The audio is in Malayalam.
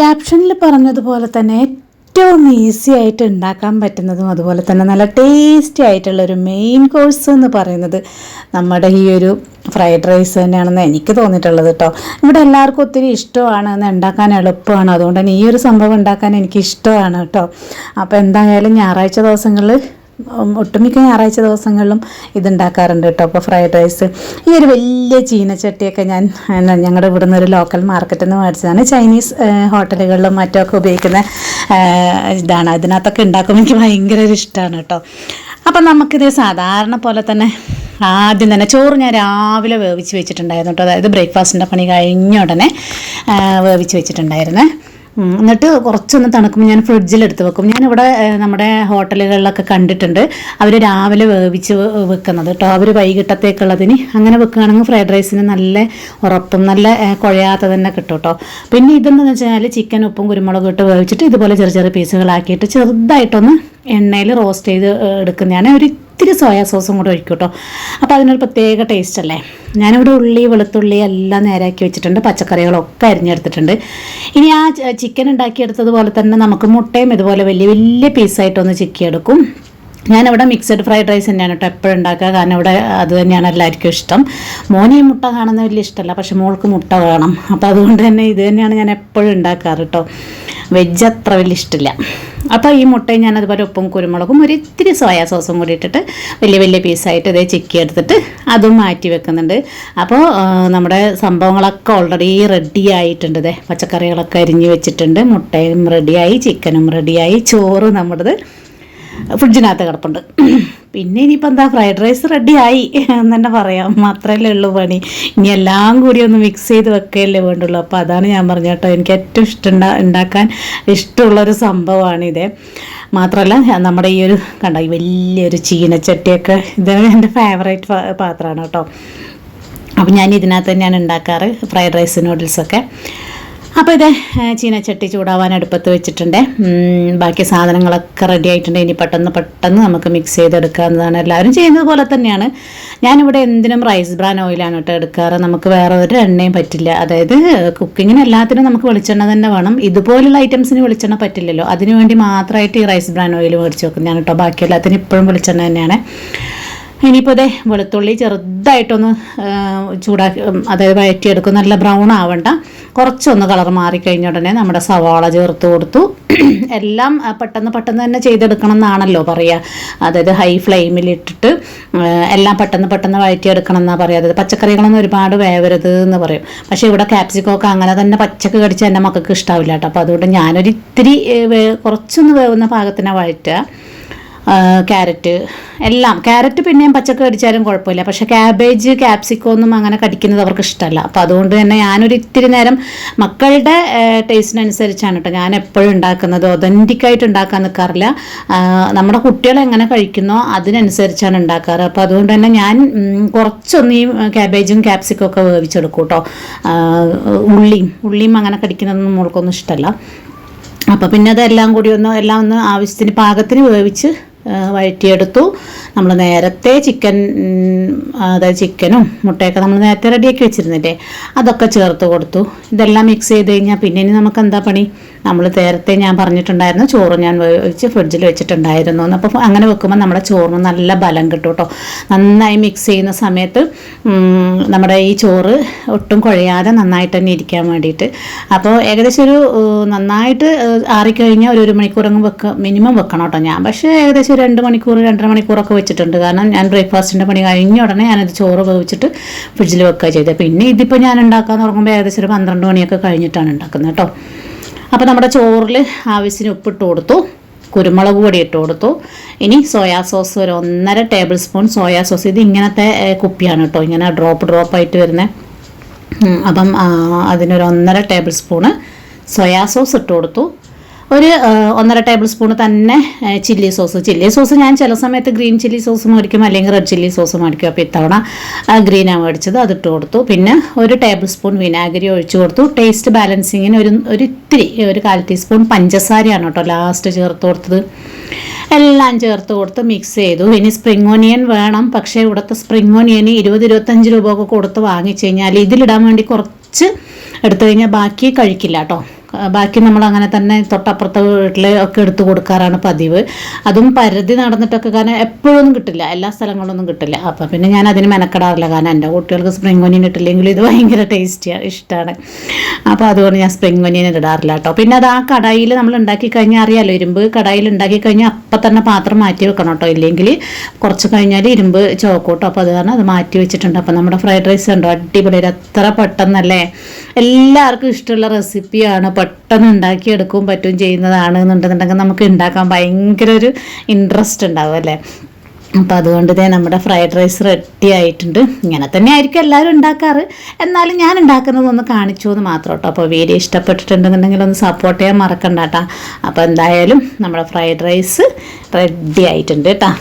ക്യാപ്ഷനിൽ പറഞ്ഞതുപോലെ തന്നെ ഏറ്റവും ഈസി ആയിട്ട് ഉണ്ടാക്കാൻ പറ്റുന്നതും അതുപോലെ തന്നെ നല്ല ടേസ്റ്റി ആയിട്ടുള്ള ഒരു മെയിൻ കോഴ്സ് എന്ന് പറയുന്നത് നമ്മുടെ ഈ ഒരു ഫ്രൈഡ് റൈസ് തന്നെയാണെന്ന് എനിക്ക് തോന്നിയിട്ടുള്ളത് കേട്ടോ ഇവിടെ എല്ലാവർക്കും ഒത്തിരി ഇഷ്ടമാണ് എന്ന് ഉണ്ടാക്കാൻ എളുപ്പമാണ്. അതുകൊണ്ട് തന്നെ ഈ ഒരു സംഭവം ഉണ്ടാക്കാൻ എനിക്ക് ഇഷ്ടമാണ് കേട്ടോ അപ്പോൾ എന്തായാലും ഞായറാഴ്ച ദിവസങ്ങളിൽ ഒട്ടുമിക്ക ഞായറാഴ്ച ദിവസങ്ങളിലും ഇതുണ്ടാക്കാറുണ്ട് കേട്ടോ. അപ്പോൾ ഫ്രൈഡ് റൈസ് ഈ ഒരു വലിയ ചീനച്ചട്ടിയൊക്കെ ഞാൻ ഞങ്ങളുടെ ഇവിടുന്ന് ഒരു ലോക്കൽ മാർക്കറ്റിൽ നിന്ന് മേടിച്ചതാണ്. ചൈനീസ് ഹോട്ടലുകളിലും മറ്റുമൊക്കെ ഉപയോഗിക്കുന്ന ഇതാണ്. അതിനകത്തൊക്കെ ഉണ്ടാക്കുമ്പോൾ എനിക്ക് ഭയങ്കര ഒരു ഇഷ്ടമാണ് കേട്ടോ. അപ്പം നമുക്കിത് സാധാരണ പോലെ തന്നെ ആദ്യം തന്നെ ചോറ് ഞാൻ രാവിലെ വേവിച്ച് വെച്ചിട്ടുണ്ടായിരുന്നു കേട്ടോ. അതായത് ബ്രേക്ക്ഫാസ്റ്റിന്റെ പണി കഴിഞ്ഞ ഉടനെ വേവിച്ച് വെച്ചിട്ടുണ്ടായിരുന്നേ. എന്നിട്ട് കുറച്ചൊന്ന് തണുക്കുമ്പോൾ ഞാൻ ഫ്രിഡ്ജിൽ ഫ്രിഡ്ജിലെടുത്ത് വെക്കും. ഞാൻ ഇവിടെ നമ്മുടെ ഹോട്ടലുകളിലൊക്കെ കണ്ടിട്ടുണ്ട്. അവർ രാവിലെ വേവിച്ച് വെക്കുന്നത് കേട്ടോ. അവർ വൈകിട്ടത്തേക്കുള്ളതിന് അങ്ങനെ വെക്കുകയാണെങ്കിൽ ഫ്രൈഡ് റൈസിന് നല്ല ഉറപ്പും നല്ല കുഴയാത്ത തന്നെ കിട്ടും കേട്ടോ. പിന്നെ ഇതെന്ന് വെച്ചാൽ ചിക്കൻ ഉപ്പും കുരുമുളകും ഇട്ട് വേവിച്ചിട്ട് ഇതുപോലെ ചെറിയ ചെറിയ പീസുകളാക്കിയിട്ട് ചെറുതായിട്ടൊന്ന് എണ്ണയിൽ റോസ്റ്റ് ചെയ്ത് എടുക്കുന്നതാണ് ഒരു ഇത്തിരി സോയാ സോസും കൂടെ ഒഴിക്കും കേട്ടോ അപ്പോൾ അതിനൊരു പ്രത്യേക ടേസ്റ്റ് അല്ലേ? ഞാനിവിടെ ഉള്ളി വെളുത്തുള്ളി എല്ലാം നേരാക്കി വെച്ചിട്ടുണ്ട്. പച്ചക്കറികളൊക്കെ അരിഞ്ഞെടുത്തിട്ടുണ്ട്. ഇനി ആ ചിക്കൻ ഉണ്ടാക്കിയെടുത്തതുപോലെ തന്നെ നമുക്ക് മുട്ടയും ഇതുപോലെ വലിയ വലിയ പീസായിട്ടൊന്ന് ചിക്കിയെടുക്കും. ഞാനിവിടെ മിക്സഡ് ഫ്രൈഡ് റൈസ് തന്നെയാണ് കേട്ടോ എപ്പോഴും ഉണ്ടാക്കുക. കാരണം ഇവിടെ അത് തന്നെയാണ് എല്ലാവർക്കും ഇഷ്ടം. മോന് മുട്ട കാണുന്ന വലിയ ഇഷ്ടമല്ല. പക്ഷെ മോൾക്ക് മുട്ട വേണം. അപ്പോൾ അതുകൊണ്ട് തന്നെ ഇത് തന്നെയാണ് ഞാൻ എപ്പോഴും ഉണ്ടാക്കാറ് കേട്ടോ വെജ് അത്ര വലിയ ഇഷ്ടമില്ല. അപ്പോൾ ഈ മുട്ടയും ഞാൻ അതുപോലെ ഉപ്പും കുരുമുളകും ഒരു ഇത്തിരി സോയാ സോസും കൂടി ഇട്ടിട്ട് വലിയ വലിയ പീസായിട്ട് ഇതേ ചിക്കി എടുത്തിട്ട് അതും മാറ്റി വെക്കുന്നുണ്ട്. അപ്പോൾ നമ്മുടെ സംഭവങ്ങളൊക്കെ ഓൾറെഡി റെഡി ആയിട്ടുണ്ട് ഇതേ. പച്ചക്കറികളൊക്കെ അരിഞ്ഞ് വെച്ചിട്ടുണ്ട്. മുട്ടയും റെഡിയായി ചിക്കനും റെഡിയായി ചോറ് നമ്മുടേത് ഫ്രിഡ്ജിനകത്ത് കിടപ്പുണ്ട്. പിന്നെ ഇനിയിപ്പോൾ എന്താ ഫ്രൈഡ് റൈസ് റെഡിയായി എന്ന് തന്നെ പറയാം. മാത്രമല്ലേ ഉള്ളൂ പണി. ഇനി എല്ലാം കൂടി ഒന്ന് മിക്സ് ചെയ്ത് വെക്കുകയല്ലേ വേണ്ടുള്ളൂ. അപ്പോൾ അതാണ് ഞാൻ പറഞ്ഞ കേട്ടോ. എനിക്ക് ഏറ്റവും ഇഷ്ടം ഉണ്ടാ- ഉണ്ടാക്കാൻ ഇഷ്ടമുള്ളൊരു സംഭവമാണിത് മാത്രമല്ല നമ്മുടെ ഈ ഒരു കണ്ട ഈ വലിയൊരു ചീനച്ചട്ടിയൊക്കെ ഇതാണ് എന്റെ ഫേവറേറ്റ് പാത്രമാണ് കേട്ടോ. അപ്പം ഞാൻ ഇതിനകത്ത് തന്നെയാണ് ഉണ്ടാക്കാറ് ഫ്രൈഡ് റൈസ് നൂഡിൽസൊക്കെ അപ്പോൾ ഇത് ചീനച്ചട്ടി ചൂടാവാൻ അടുപ്പത്ത് വെച്ചിട്ടുണ്ട്. ബാക്കി സാധനങ്ങളൊക്കെ റെഡി ആയിട്ടുണ്ട്. ഇനി പെട്ടെന്ന് പെട്ടെന്ന് നമുക്ക് മിക്സ് ചെയ്തെടുക്കാവുന്നതാണ്. എല്ലാവരും ചെയ്യുന്നത് പോലെ തന്നെയാണ്. ഞാനിവിടെ എന്തിനും റൈസ് ബ്രാൻ ഓയിലാണ് കേട്ടോ എടുക്കാറ്. നമുക്ക് വേറെ ഒരു എണ്ണയും പറ്റില്ല. അതായത് കുക്കിങ്ങിന് എല്ലാത്തിനും നമുക്ക് വെളിച്ചെണ്ണ തന്നെ വേണം. ഇതുപോലുള്ള ഐറ്റംസിന് വെളിച്ചെണ്ണ പറ്റില്ലല്ലോ. അതിനുവേണ്ടി മാത്രമായിട്ട് ഈ റൈസ് ബ്രാൻ ഓയിൽ മേടിച്ച് വെക്കുന്നതാണ് കേട്ടോ. ബാക്കി എല്ലാത്തിനും ഇപ്പോഴും വെളിച്ചെണ്ണ തന്നെയാണ്. ഇനിയിപ്പോൾ അതെ വെളുത്തുള്ളി ചെറുതായിട്ടൊന്ന് ചൂടാക്കി അതായത് വഴറ്റിയെടുക്കും നല്ല ബ്രൗൺ ആവണ്ട. കുറച്ചൊന്ന് കളർ മാറിക്കഴിഞ്ഞ ഉടനെ നമ്മുടെ സവാള ചേർത്ത് കൊടുത്തു. എല്ലാം പെട്ടെന്ന് പെട്ടെന്ന് തന്നെ ചെയ്തെടുക്കണം എന്നാണല്ലോ പറയുക അതായത് ഹൈ ഫ്ലെയിമിൽ ഇട്ടിട്ട് എല്ലാം പെട്ടെന്ന് പെട്ടെന്ന് വഴറ്റിയെടുക്കണം എന്നാണ് പറയുക അതായത് പച്ചക്കറികളൊന്നും ഒരുപാട് വേവരുത് എന്ന് പറയും. പക്ഷേ ഇവിടെ ക്യാപ്സിക്കൊക്കെ അങ്ങനെ തന്നെ പച്ചക്ക് കടിച്ച് എന്റെ മക്കൾക്ക് ഇഷ്ടാവില്ല കേട്ടോ. അപ്പോൾ അതുകൊണ്ട് ഞാനൊരു ഇത്തിരി വേ- കുറച്ചൊന്ന് വേവുന്ന പാകത്തിനാണ് വഴറ്റുക. ക്യാരറ്റ് എല്ലാം. ക്യാരറ്റ് പിന്നെയും പച്ചക്ക് കടിച്ചാലും കുഴപ്പമില്ല. പക്ഷേ ക്യാബേജ് ക്യാപ്സിക്കോ ഒന്നും അങ്ങനെ കടിക്കുന്നത് അവർക്ക് ഇഷ്ടമല്ല. അപ്പോൾ അതുകൊണ്ട് തന്നെ ഞാനൊരു ഇത്തിരി നേരം മക്കളുടെ ടേസ്റ്റിനനുസരിച്ചാണ് കേട്ടോ ഞാൻ എപ്പോഴും ഉണ്ടാക്കുന്നത്. ഒതന്റിക് ആയിട്ട് ഉണ്ടാക്കാൻ നിൽക്കാറില്ല നമ്മുടെ കുട്ടികൾ എങ്ങനെ കഴിക്കുന്നോ അതിനനുസരിച്ചാണ് ഉണ്ടാക്കാറ്. അപ്പോൾ അതുകൊണ്ട് തന്നെ ഞാൻ കുറച്ചൊന്ന് ഈ ക്യാബേജും ക്യാപ്സിക്കോ ഒക്കെ വേവിച്ചെടുക്കും കേട്ടോ. ഉള്ളിയും ഉള്ളിയും അങ്ങനെ കടിക്കുന്നതൊന്നും മോൾക്കൊന്നും ഇഷ്ടമല്ല. അപ്പോൾ പിന്നെ അതെല്ലാം കൂടി ഒന്ന് എല്ലാം ഒന്ന് ആവശ്യത്തിന് പാകത്തിന് വേവിച്ച് വഴറ്റിയെടുത്തു. നമ്മൾ നേരത്തെ ചിക്കൻ അതായത് ചിക്കനും മുട്ടയൊക്കെ നമ്മൾ നേരത്തെ റെഡിയാക്കി വെച്ചിരുന്നില്ലേ? അതൊക്കെ ചേർത്ത് കൊടുത്തു. ഇതെല്ലാം മിക്സ് ചെയ്ത് കഴിഞ്ഞാൽ പിന്നെ ഇനി നമുക്ക് എന്താ പണി? നമ്മൾ നേരത്തെ ഞാൻ പറഞ്ഞിട്ടുണ്ടായിരുന്നു ചോറ് ഞാൻ വെച്ച് ഫ്രിഡ്ജിൽ വെച്ചിട്ടുണ്ടായിരുന്നു അപ്പോൾ അങ്ങനെ വെക്കുമ്പോൾ നമ്മുടെ ചോറിന് നല്ല ബലം കിട്ടും കേട്ടോ. നന്നായി മിക്സ് ചെയ്യുന്ന സമയത്ത് നമ്മുടെ ഈ ചോറ് ഒട്ടും കുഴയാതെ നന്നായിട്ട് തന്നെ ഇരിക്കാൻ വേണ്ടിയിട്ട്. അപ്പോൾ ഏകദേശം ഒരു നന്നായിട്ട് ആറിക്കഴിഞ്ഞാൽ ഒരു ഒരു മണിക്കൂറങ്ങ് വെക്ക മിനിമം വെക്കണം കേട്ടോ ഞാൻ. പക്ഷേ ഏകദേശം ഒരു രണ്ട് മണിക്കൂർ രണ്ടര മണിക്കൂറൊക്കെ വെച്ചിട്ടുണ്ട്. കാരണം ഞാൻ ബ്രേക്ക്ഫാസ്റ്റിന്റെ പണി കഴിഞ്ഞ ഉടനെ ഞാനത് ചോറ് വെച്ചിട്ട് ഫ്രിഡ്ജിൽ വെക്കുക ചെയ്തത് പിന്നെ ഇതിപ്പോൾ ഞാൻ ഉണ്ടാക്കാൻ തുടങ്ങുമ്പോൾ ഏകദേശം ഒരു പന്ത്രണ്ട് മണിയൊക്കെ കഴിഞ്ഞിട്ടാണ് ഉണ്ടാക്കുന്നത് കേട്ടോ. അപ്പോൾ നമ്മുടെ ചോറിൽ ആവശ്യത്തിന് ഉപ്പിട്ട് കൊടുത്തു കുരുമുളക് പൊടി ഇട്ട് കൊടുത്തു. ഇനി സോയാ സോസ് ഒരു ഒന്നര ടേബിൾ സ്പൂൺ സോയാ സോസ്. ഇത് ഇങ്ങനത്തെ കുപ്പിയാണ് കേട്ടോ. ഇങ്ങനെ ഡ്രോപ്പ് ഡ്രോപ്പ് ആയിട്ട് വരുന്നത് അപ്പം അതിനൊരു ഒന്നര ടേബിൾ സ്പൂണ് സോയാ സോസ് ഇട്ട് കൊടുത്തു. ഒരു ഒന്നര ടേബിൾ സ്പൂൺ തന്നെ ചില്ലി സോസ്. ചില്ലി സോസ് ഞാൻ ചില സമയത്ത് ഗ്രീൻ ചില്ലി സോസ് മേടിക്കും അല്ലെങ്കിൽ റെഡ് ചില്ലി സോസ് മേടിക്കും. അപ്പോൾ ഇത്തവണ ഗ്രീനാണ് മേടിച്ചത് അതിട്ട് കൊടുത്തു. പിന്നെ ഒരു ടേബിൾ സ്പൂൺ വിനാഗിരി ഒഴിച്ചു കൊടുത്തു. ടേസ്റ്റ് ബാലൻസിങ്ങിന് ഒരു ഒരു ഇത്തിരി ഒരു കാൽ ടീസ്പൂൺ പഞ്ചസാരയാണ് കേട്ടോ ലാസ്റ്റ് ചേർത്ത് കൊടുത്തത്. എല്ലാം ചേർത്ത് കൊടുത്ത് മിക്സ് ചെയ്തു. ഇനി സ്പ്രിംഗ് ഓനിയൻ വേണം. പക്ഷേ ഇവിടുത്തെ സ്പ്രിംഗ് ഓനിയന് ഇരുപത് ഇരുപത്തഞ്ച് രൂപ ഒക്കെ കൊടുത്ത് വാങ്ങിച്ചു കഴിഞ്ഞാൽ ഇതിലിടാൻ വേണ്ടി കുറച്ച് എടുത്തു കഴിഞ്ഞാൽ ബാക്കി കഴിക്കില്ല കേട്ടോ. ബാക്കി നമ്മൾ അങ്ങനെ തന്നെ തൊട്ടപ്പുറത്തെ വീട്ടിൽ ഒക്കെ എടുത്തു കൊടുക്കാറാണ് പതിവ്. അതും പരിധി നടന്നിട്ടൊക്കെ കാരണം എപ്പോഴൊന്നും കിട്ടില്ല. എല്ലാ സ്ഥലങ്ങളൊന്നും കിട്ടില്ല. അപ്പം പിന്നെ ഞാൻ അതിന് മെനക്കെടാറില്ല. കാരണം എന്റെ കുട്ടികൾക്ക് സ്പ്രിംഗ് ഒനിയൻ ഇട്ടില്ലെങ്കിലും ഇത് ഭയങ്കര ടേസ്റ്റിയാണ് ഇഷ്ടമാണ് അപ്പോൾ അതുകൊണ്ട് ഞാൻ സ്പ്രിംഗ് ഒനിയൻ ഇടാറില്ല കേട്ടോ പിന്നെ അത് ആ കടായിൽ നമ്മൾ ഉണ്ടാക്കി കഴിഞ്ഞാൽ അറിയാമല്ലോ ഇരുമ്പ് കടായിൽ ഉണ്ടാക്കി കഴിഞ്ഞാൽ അപ്പം തന്നെ പാത്രം മാറ്റി വെക്കണം കേട്ടോ ഇല്ലെങ്കിൽ കുറച്ച് കഴിഞ്ഞാൽ ഇരുമ്പ് ചോക്കൂട്ടോ അപ്പോൾ അത് കാരണം അത് മാറ്റി വെച്ചിട്ടുണ്ട്. അപ്പം നമ്മുടെ ഫ്രൈഡ് റൈസ് ഉണ്ടോ അടിപൊളി. അത്ര പെട്ടെന്നല്ലേ? എല്ലാവർക്കും ഇഷ്ടമുള്ള റെസിപ്പിയാണ് പെട്ടെന്ന് ഉണ്ടാക്കിയെടുക്കുകയും പറ്റും ചെയ്യുന്നതാണ് എന്നുണ്ടെന്നുണ്ടെങ്കിൽ നമുക്ക് ഉണ്ടാക്കാൻ ഭയങ്കര ഒരു ഇൻട്രസ്റ്റ് ഉണ്ടാവും അല്ലേ? അപ്പം അതുകൊണ്ട് തന്നെ നമ്മുടെ ഫ്രൈഡ് റൈസ് റെഡി ആയിട്ടുണ്ട്. ഇങ്ങനെ തന്നെ ആയിരിക്കും എല്ലാവരും ഉണ്ടാക്കാറ്. എന്നാലും ഞാൻ ഉണ്ടാക്കുന്നത് ഒന്ന് കാണിച്ചു എന്ന് മാത്രം കേട്ടോ. അപ്പോൾ വീഡിയോ ഇഷ്ടപ്പെട്ടിട്ടുണ്ടെന്നുണ്ടെങ്കിൽ ഒന്ന് സപ്പോർട്ട് ചെയ്യാൻ മറക്കണ്ട കേട്ടോ. അപ്പോൾ എന്തായാലും നമ്മുടെ ഫ്രൈഡ് റൈസ് റെഡി ആയിട്ടുണ്ട് കേട്ടോ.